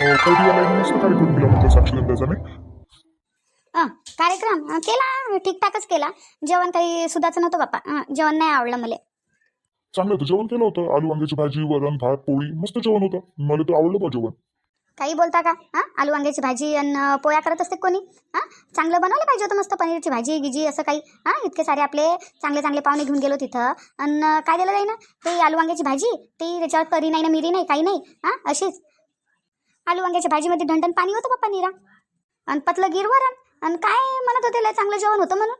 मस्त कार्यक्रम केला नाही? अं, कार्यक्रम अं, केला. ठीकठाकच केला. जेवण काही सुधाचं नव्हतं बाप्पा. अं, जेवण नाही आवडलं मला. चांगलं होतं. जेवण केलं होतं. आलू वांग्याची भाजी वरण भात पोळी. मस्त जेवण होतं. मला तर आवडलं बा जेवण. काही बोलता का? हां आलू वांग्याची भाजी आणि पोळ्या करत असते कोणी? हां चांगलं बनवलं पाहिजे होतं मस्त पनीरची भाजी गिजी असं काही. हां इतके सारे आपले चांगले चांगले पाहुणे घेऊन गेलो तिथं. आणि काय दिलं जाई ना ते आलू वांग्याची भाजी. ते त्याच्यावर तरी नाही ना मिरी नाही काही नाही. हां अशीच. आलू वांग्याच्या भाजीमध्ये ढंढण पाणी होतं बाप्पा निरा. आणि पतलं गिरवरण आणि काय म्हणत होते लय चांगलं जेवण होतं म्हणून.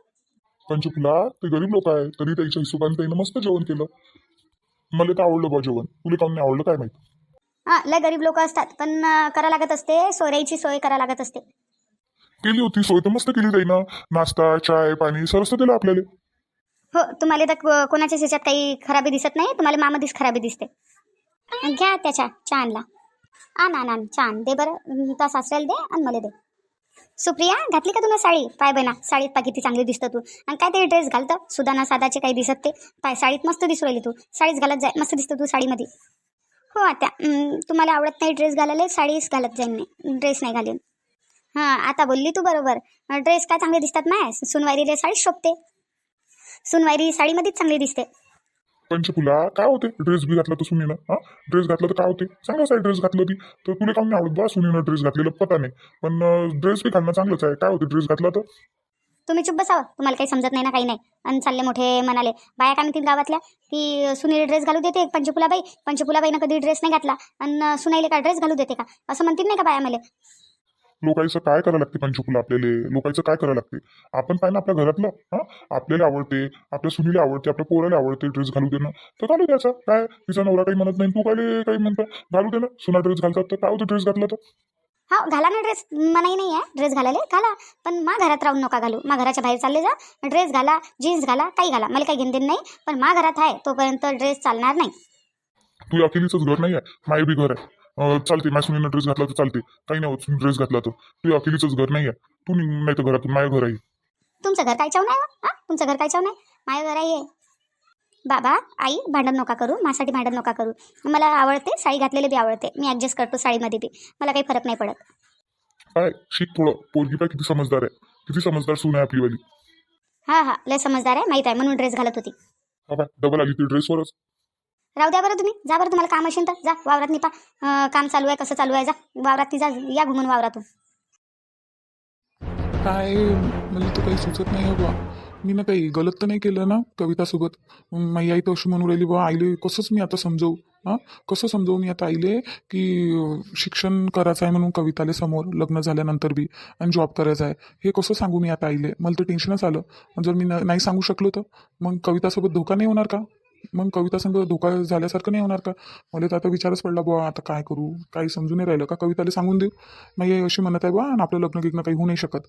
पंचकुला ते गरीब लोक आहे तरी त्याच्या हिशोबाने त्यानं मस्त जेवण केलं. मला तर आवडलं बा जेवण? तुला काऊन नाही आवडलं काय माहिती? हां लय गरीब लोक असतात पण अं, करा लागत असते सोयऱ्याची सोय करा लागत असते. केली होती सोय तर मस्त केली त्यानं नाश्ता चाय पाणी सरस दिलं आपल्याला. हो तुम्हाला तर को- कोणाच्याच ह्याच्यात काही खराबी दिसत नाही तुम्हाला मामधीच खराबी दिसते. घ्या त्याच्या चहा आणला आण आण आण. छान. दे बरं. अं, त्या सासऱ्याला दे आणि मला दे. सुप्रिया घातली का तुला साडी? पाय बना साडीत पा किती चांगली दिसतं तू. आणि काय ते ड्रेस घालतं? सुदाना सादाचे काही दिसत ते. पाय साडीत मस्त दिसू राहिली तू. साडीच घालत जाय. मस्त दिसतं तू साडीमध्ये. हो आता तुम्हाला आवडत नाही ड्रेस घालायला साडीच घालत जाईन मी. ड्रेस नाही घालेन. हां आता बोलली तू बरोबर. ड्रेस काय चांगले दिसतात माय? रे साडीच शोभते. सुनवायरी साडीमध्येच चांगली दिसते. पंचकुला काय होते? ड्रेस बी घातला तर सुनीनं हा? ड्रेस घातला तर काय होते? चांगलंच आहे ड्रेस घातलं ती तर तुला काम नाही आवडत बा सुनीनं ड्रेस घातलेलं? पता नाही. पण ड्रेस बी घालणं चांगलंच आहे. काय होते ड्रेस घातला तर? तुम्ही चुप बसावं. तुम्हाला काही समजत नाही ना काही नाही. आणि चालले मोठे म्हणाले बाया काय म्हणतील गावातल्या? की सुनील ड्रेस घालू देते पंचफुलाबाई पंचफुलाबाईनं कधी ड्रेस नाही घातला. आणि सुनाईले का ड्रेस घालू देते का? असं म्हणतील नाही का बाया मला? लोकांचं काय करायला लागते पंचकुला आपल्याला? लोकांचं काय करायला लागते? आपण पाहिजे आपल्या घरातलं हा? आपल्याला आवडते आपल्या सुनीला आवडते आपल्या पोराला आवडते ड्रेस घालू देणं. तर घालू द्यायचा काय? तिचा नवरा काही म्हणत नाही तू काय काही म्हणतं? घालू दे ना. सुना ड्रेस घालतात तर काय होतं ड्रेस घातला तर? हा घाला ना ड्रेस मनाही नाही आहे ड्रेस घालायला घाला. पण मा घरात राहून नका घालू. मा घराच्या बाहेर चालले जा. ड्रेस घाला जीन्स घाला काही घाला. मला काही घेणं देणं नाही. पण मा घरात आहे तोपर्यंत ड्रेस चालणार नाही. तू अखिलीचंच घर नाही आहे माय बी घर आहे. चालते माझ्या सुनीनं ड्रेस घातला तर चालते. काही नाही ड्रेस घातला तर. तू अखिलीचंच घर नाही आहे तू नाही तर घरातून माझ्या घर आहे तुमचं घर काय चाव नाही तुमचं घर काय चाव नाही माझं घर आहे बाबा आई भांडण नका करू. माझ्यासाठी भांडण नका करू. मला आवडते साडी घातलेली बी आवडते. मी ॲडजस्ट करतो साडीमध्ये बी. मला काही फरक नाही पडत. काय? शिक थोडं पोरगी पाय किती समजदार आहे. किती समजदार सून आहे आपली वाली. हा हा. लय समजदार आहे. माहीत आहे. म्हणून ड्रेस घालत होती. डबल आली ती ड्रेसवरच राहू द्या बरं तुम्ही. जा बरं तुम्हाला काम असेल तर. जा वावरात निपा. काम चालू आहे कसं चालू आहे जा. वावरात ती जा या घुमून वावरातून. काय मला तर काही सुचत नाही हो आहे बा मी ना काही गलत तर नाही केलं ना कवितासोबत? मग माझी आई तर अशी म्हणून राहिली बा आईले कसंच मी आता समजवू? हां? कसं समजवू मी आता आईले की शिक्षण करायचं आहे म्हणून कविताले समोर लग्न झाल्यानंतर बी आणि जॉब करायचा आहे. हे कसं सांगू मी आता आईले? मला तर टेन्शनच आलं. जर मी न- नाही सांगू शकलो तर? मग कवितासोबत धोका नाही होणार का? मग कविता संग धोका झाल्यासारखं नाही होणार का? मला तर आता विचारच पडला बुवा आता काय करू? काही समजून नाही राहिलं का? कविताला सांगून देऊ? नाही अशी म्हणत आहे बा आणि आपलं लग्न गिग्न काही होऊ नाही शकत.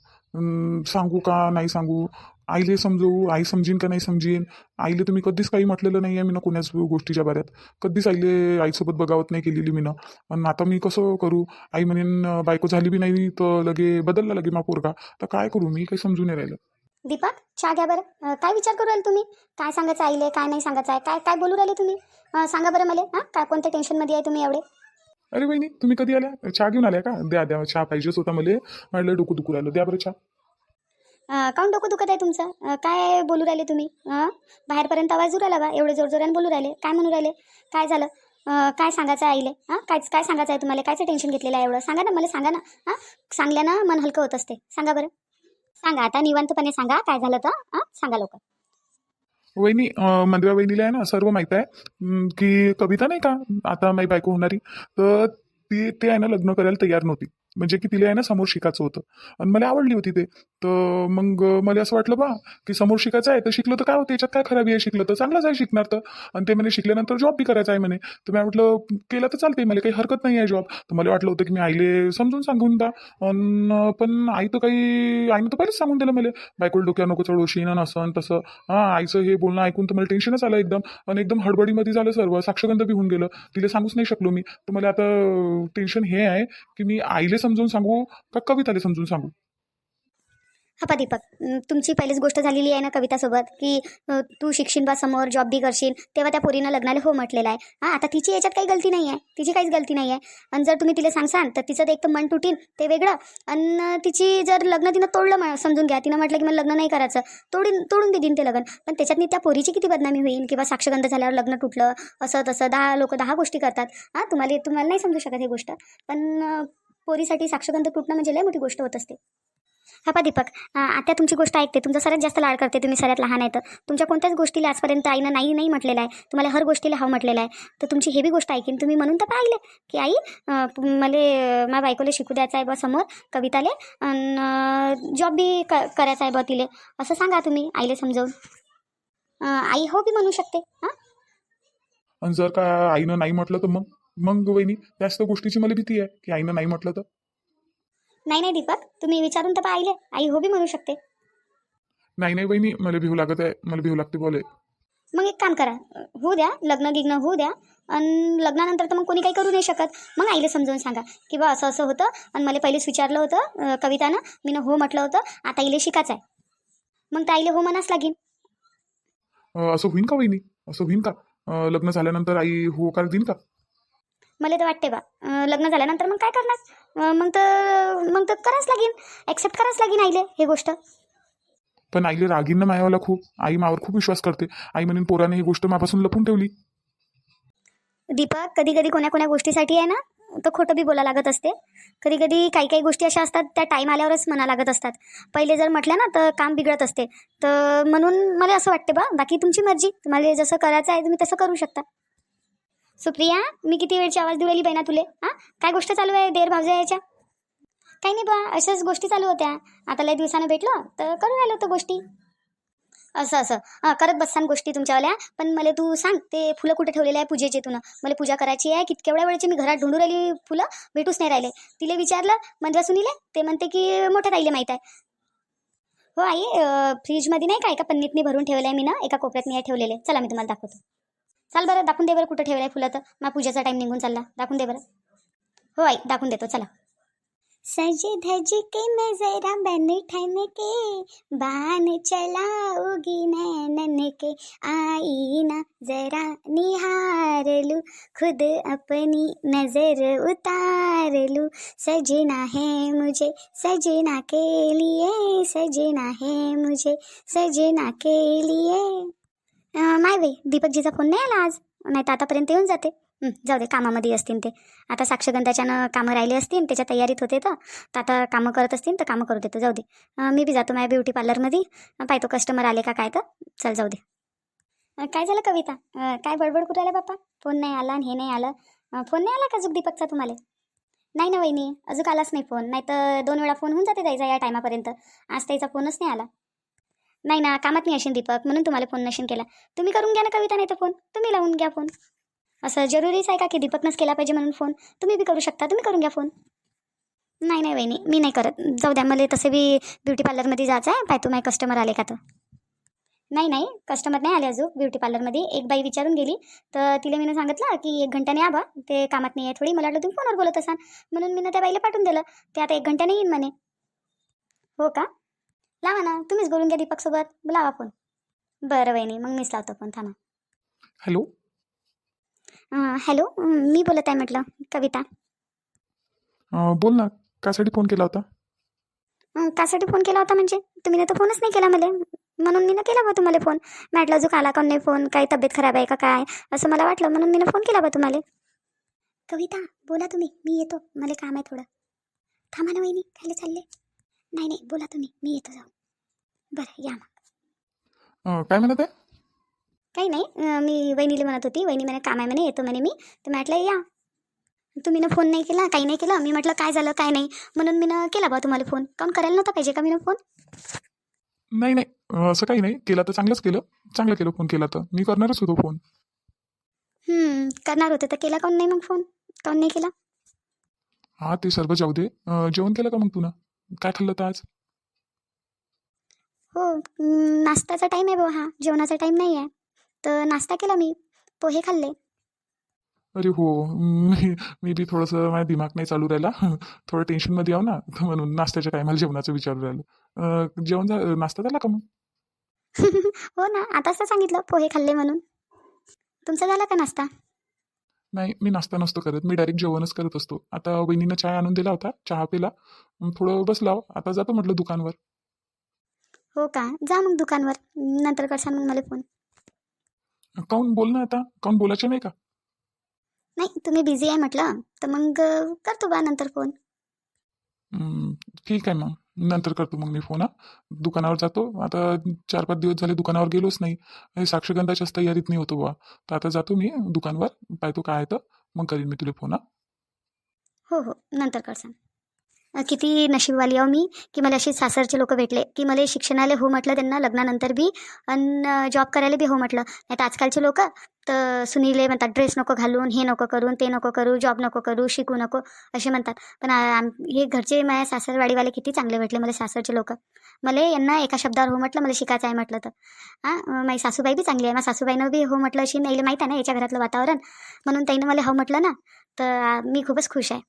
सांगू का? नाही सांगू. आईले समजवू? आई समजीन का नाही समजीन? आईले तुम्ही कधीच काही म्हटलेलं नाही आहे मी ना कोण्याच गोष्टीच्या बाऱ्यात. कधीच आईले आईसोबत बगावत नाही केलेली मी ना आणि आता मी कसं करू? आई म्हणेन बायको झाली बी नाही तर लगे बदलला लगे मा पोरगा. तर काय करू? मी काही समजून नाही राहिलं. दीपक चहा घ्या बरं. काय विचार करू राहिले तुम्ही? काय सांगायचं आईले? काय नाही सांगायचं आहे? काय काय बोलू राहिले तुम्ही? सांगा बरं मला. हां काय कोणत्या टेन्शनमध्ये आहे तुम्ही एवढे? अरे बहिणी तुम्ही कधी आल्या? चहा घेऊन आल्या का? द्या द्या. चहा पाहिजेच होता मला. म्हटलं डोकं दुखू राहिलं. द्या बरं चहा. अं, काहून डोकं दुखत आहे तुमचं? काय बोलू राहिले तुम्ही? बाहेरपर्यंत आवाज राहिला बा? एवढे जोरजोराने बोलू राहिले. काय म्हणू राहिले? काय झालं? काय सांगायचं आहे आईले? हां काय काय सांगायचं आहे तुम्हाला? कायचं टेन्शन घेतलेलं आहे एवढं? सांगा ना मला सांगा ना. हां सांगल्यानं मन हलकं होत असते. सांगा बरं. सांगा आता निवांतपणे सांगा काय झालं तर सांगा लोक वहिनी मंदिरा वहिनीला आहे ना सर्व माहीत आहे की कविता नाही का आता माझी बायको होणारी तर ती ते आहे ना लग्न करायला तयार नव्हती. म्हणजे की तिला आहे ना समोर शिकायचं होतं. आणि मला आवडली होती ते. तर मग मला असं वाटलं बा की समोर शिकायचं आहे तर शिकलं तर काय होतं? याच्यात काय खराबी आहे शिकलं? तर चांगलंच आहे शिकणार तर. आणि ते म्हणे शिकल्यानंतर जॉब बी करायचा आहे म्हणे. तर मी म्हटलं केलं तर चालते मला काही हरकत नाही आहे जॉब तर मला वाटलं होतं की मी आईले समजून सांगून द्या. पण आई तर काही आईनं तर पहिलेच सांगून दिलं मला. बायकोल डोक्या नको चढवशीन ना असं आणि तसं. हां आईचं हे बोलणं ऐकून तर मला टेन्शनच आलं एकदम. आणि एकदम हडबडीमध्ये झालं सर्व. साक्षगंध बी होऊन गेलं. तिला सांगूच नाही शकलो मी. तर मला आता टेन्शन हे आहे की मी आईले समजून सांगू का कविताले समजून सांगू? पा दीपक तुमची पहिलीच गोष्ट झालेली आहे ना कवितासोबत की तू शिकशील बा समोर जॉब बी करशील तेव्हा त्या पोरीनं लग्नाला हो म्हटलेलं आहे. हां आता तिची याच्यात काही गलती नाही आहे तिची काहीच गलती नाही आहे आणि जर तुम्ही तिला सांगसान तर तिचं एक तर मन तुटीन ते वेगळं. आणि तिची जर लग्न तिनं तोडलं मग समजून घ्या तिनं म्हटलं की मला लग्न नाही करायचं तोडून तोडून बी देईन ते लग्न. पण त्याच्यातनी त्या पोरीची किती बदनामी होईल किंवा साक्षगंध झाल्यावर लग्न तुटलं असं तसं दहा लोक दहा गोष्टी करतात. हां तुम्हाला तुम्हाला नाही समजू शकत ही गोष्ट. पण पोरीसाठी साक्षगंध तुटणं म्हणजे लय मोठी गोष्ट होत असते. हा पा दीपक आता तुमची गोष्ट ऐकते. तुमचा सर्वात जास्त लाड करते. तुम्ही सर्वात लहान आहे तर. तुमच्या कोणत्याच गोष्टीला आजपर्यंत आईनं नाही नाही म्हटलेलं आहे. तुम्हाला हर गोष्टीला हाव म्हटलेलं आहे. तर तुमची हे बी गोष्ट ऐकीन. तुम्ही म्हणून तर पाहिले की आई मला माझ्या बायकोला शिकू द्यायचं आहे बा समोर कविताले आणि जॉब बी क करायचा आहे बा तिले. असं सांगा तुम्ही आईले समजावून. आई हो बी म्हणू शकते. हां? आणि जर का आईनं नाही म्हटलं तर मग? मग वहिनी त्याच तर गोष्टीची मला भीती आहे की आईनं नाही म्हटलं तर? नाही नाही दीपक तुम्ही विचारून तर पाहिले आई हो बी म्हणू शकते. नाही नाही वहिनी मला भिऊ लागत आहे मला भिऊ लागते बोले. मग एक काम करा होऊ द्या लग्न गिग्न होऊ द्या आणि लग्नानंतर तर मग कोणी काही करू नाही शकत. मग आईला समजावून सांगा की बा असं असं होतं आणि मला पहिलेच विचारलं होतं अं, कवितानं मी हो म्हटलं होतं आता आईले शिकायचं आहे मग आईले हो म्हणाच लागेल. अं, असं होईन का वहिनी? असं होईन का? अं, लग्न झाल्यानंतर आई हो होकार देईन का? मला तर वाटते बा. लग्न झाल्यानंतर मग काय करणार? मग तर मग तर करावंच लागेल. ॲक्सेप्ट करावंच लागेल आईले हे गोष्ट. पण आईले रागीन ना मायावाला खूप. आई मावर खूप विश्वास करते. आई म्हणून पोराने ही गोष्ट मापासून लपून ठेवली. दीपक कधी कधी कोण्या कोण्या गोष्टीसाठी आहे ना तर खोटं बी बोला लागत असते. कधी कधी काही काही गोष्टी अशा असतात त्या टाईम आल्यावरच म्हणा लागत असतात. पहिले जर म्हटलं ना तर काम बिघडत असते. तर म्हणून मला असं वाटते बा बाकी तुमची मर्जी. तुम्हाला जसं करायचं आहे तुम्ही तसं करू शकता. सुप्रिया मी किती वेळची आवाज देऊ राहिली बहिणा तुले? हां? काय गोष्ट चालू आहे देर भावजा याच्या? काही नाही बा अशाच गोष्टी चालू होत्या. आता लय दिवसानं भेटलो तर करून राहिलो होतं गोष्टी. असं असं. हां करत बससान गोष्टी तुमच्यावाल्या. पण मला तू सांग ते फुलं कुठे ठेवलेले आहे पूजेचे तू मला पूजा करायची आहे की केवढ्या वेळेची मी घरात ढूंढू राहिली फुलं? भेटूच नाही राहिले. तिला विचारलं म्हणजे सुनीले ते म्हणते की मोठ्या ताईले माहीत आहे. हो आई अं, फ्रीजमध्ये नाही का एका पन्नीतनी भरून ठेवलं आहे मी ना? एका कोपऱ्यात मी ठेवलेले. चला मी तुम्हाला दाखवतो. चाल बरं दाखवून दे बरं कुठं ठेवलं आहे फुलं तर. मग पूजेचा टाईम निघून चालला. दाखवून दे बरं. हो आई दाखवून देतो. चला. सजे धज के मैं जरा बन ठन के बान चलाऊगी नैनन के आईना जरा निहार लू खुद अपनी नजर उतार लू। सजना है मुझे सजना के लिए सजना है मुझे सजना के लिए। नाही माय बाई दीपकजीचा फोन नाही आला आज. नाही तर आतापर्यंत येऊन जाते. जाऊ दे कामामध्ये असतील ते. आता साक्षगंधाच्यानं कामं राहिले असतील त्याच्या तयारीत होते तर. आता कामं करत असतील तर कामं करू देतो जाऊ दे. मी बी जातो माझ्या ब्युटी पार्लरमध्ये. पाहतो कस्टमर आले का काय तर. चल जाऊ दे. काय झालं कविता? काय बडबड करू राहिला बाप्पा? फोन नाही आला आणि हे नाही आलं. फोन नाही आला का अजून दीपकचा तुम्हाला? नाही ना वहिनी अजून आलाच नाही फोन. नाही तर दोन वेळा फोन होऊन जाते त्याचा या टायमापर्यंत. आज त्याचा फोनच नाही आला. नाही ना कामात नाही असेल दीपक म्हणून तुम्हाला फोन नशीन केला. तुम्ही करून घ्या ना कविता नाही तर फोन तुम्ही लावून घ्या फोन असं जरुरीच आहे का की दीपकनंच केला पाहिजे म्हणून फोन तुम्ही बी करू शकता तुम्ही करून घ्या फोन नाही नाही वहिनी मी नाही करत. जाऊ द्या मला तसे बी ब्युटी पार्लरमध्ये जायचं आहे. पाय माझे कस्टमर आले का तर? नाही नाही कस्टमर नाही आले अजून ब्युटी पार्लरमध्ये एक बाई विचारून गेली. तर तिला मी सांगितलं की एक घंट्याने आबा ते कामात नाही आहे थोडी. मला वाटलं तुम्ही फोनवर बोलत असाल. म्हणून मी त्या बाईला पाठवून दिलं. ते आता एक घंट्याने येईन म्हणे. हो का? लावा ना तुम्हीच बोलून घ्या दीपकसोबत. लावा फोन बरं वहिनी मग मीच लावतो फोन थांबा. हॅलो? अं, हॅलो? अं, मी बोलत आहे म्हटलं कविता. अं, बोल ना कासाठी फोन केला होता? अं, कासाठी फोन केला होता म्हणजे? तुम्ही ना तर फोनच नाही केला मला. म्हणून मी ना केला बा तुम्हाला फोन म्हटलं अजून आला का नाही फोन काही तब्येत खराब आहे का काय? असं मला वाटलं म्हणून मी ना फोन केला बा तुम्हाला. कविता बोला तुम्ही. मी येतो. मला काम आहे थोडं. थांबा ना वहिनी खाली चालले. नाही नाही बोला तुम्ही मी येतो जाऊ बरं या मग. अं, काय म्हणत आहे? काही नाही अं, मी वहिनीला म्हणत होती वहिनी म्हणे काम आहे म्हणे येतो म्हणे मी. तर म्हटलं या. तुम्ही ना फोन नाही केला काही नाही केलं मी म्हटलं काय झालं काय नाही. म्हणून मी ना केला बा तुम्हाला फोन. काऊन करायला नव्हता पाहिजे का मी ना फोन? नाही नाही अं, असं काही नाही केला तर चांगलंच केलं चांगलं केलं फोन केला तर. मी करणारच होतो फोन. हम्म, करणार होते तर केला काऊन नाही मग फोन? काऊन नाही केला? हा ते सर्व जाऊ दे. अं, जेवण केलं का मग तुला काय खाल्लं तर आज? हो नाश्त्याचा टाईम आहे बा हा जेवणाचा टाईम नाही आहे. तर नाश्ता केला मी. पोहे खाल्ले. अरे हो मी मी बी थोडंसं माझ्या दिमाग नाही चालू राहिला. थोडं टेन्शनमध्ये आहो ना. तर म्हणून नाश्त्याच्या टायमाला जेवणाचं विचारू राहिलो. अं, जेवण झा नाश्ता झाला का मग? हो ना. आताच तर सांगितलं पोहे खाल्ले म्हणून. तुमचा झाला का नाश्ता? नाही मी नाश्ता नसतो करत. मी डायरेक्ट जेवणच करत असतो. आता वहिनीनं चाय आणून दिला होता चहा पिला. थोडं बसलाव आता जातो म्हटलं दुकानवर. हो का? जा मग दुकानवर. नंतर करसान मग मला फोन. काऊन बोल ना आता. काऊन बोलायचं नाही का? नाही तुम्ही बिझी आहे म्हटलं. तर मग करतो बा नंतर फोन. ठीक आहे मग. नंतर करतो मग मी फोन हा. दुकानावर जातो. आता चार पाच दिवस झाले दुकानावर गेलोच नाही. हे साक्षगंधाच्याच तयारीत नाही होतो बा तर आता जातो मी दुकानवर पाहतो काय आहे तर. मग करीन मी तुला फोन हा. हो हो. नंतर करसान. किती नशीबवाली आहो मी की मला अशी सासरचे लोक भेटले की मला शिक्षणाला हो म्हटलं त्यांना लग्नानंतर बी आणि जॉब करायला बी हो म्हटलं. नाही तर आजकालचे लोक तर सुनीले म्हणतात ड्रेस नको घालून हे नको करून ते नको करू जॉब नको करू शिकू नको असे म्हणतात. पण आम हे घरचे माझ्या सासरवाडीवाले किती चांगले भेटले मला सासरचे लोक. मला यांना एका शब्दावर हो म्हटलं मला शिकायचं आहे म्हटलं तर. हां माझी सासूबाई बी चांगली आहे. माझ्या सासूबाईनं बी हो म्हटलं अशी नाही माहीत आहे ना याच्या घरातलं वातावरण. म्हणून त्यांनी मला हो म्हटलं ना तर मी खूपच खुश आहे.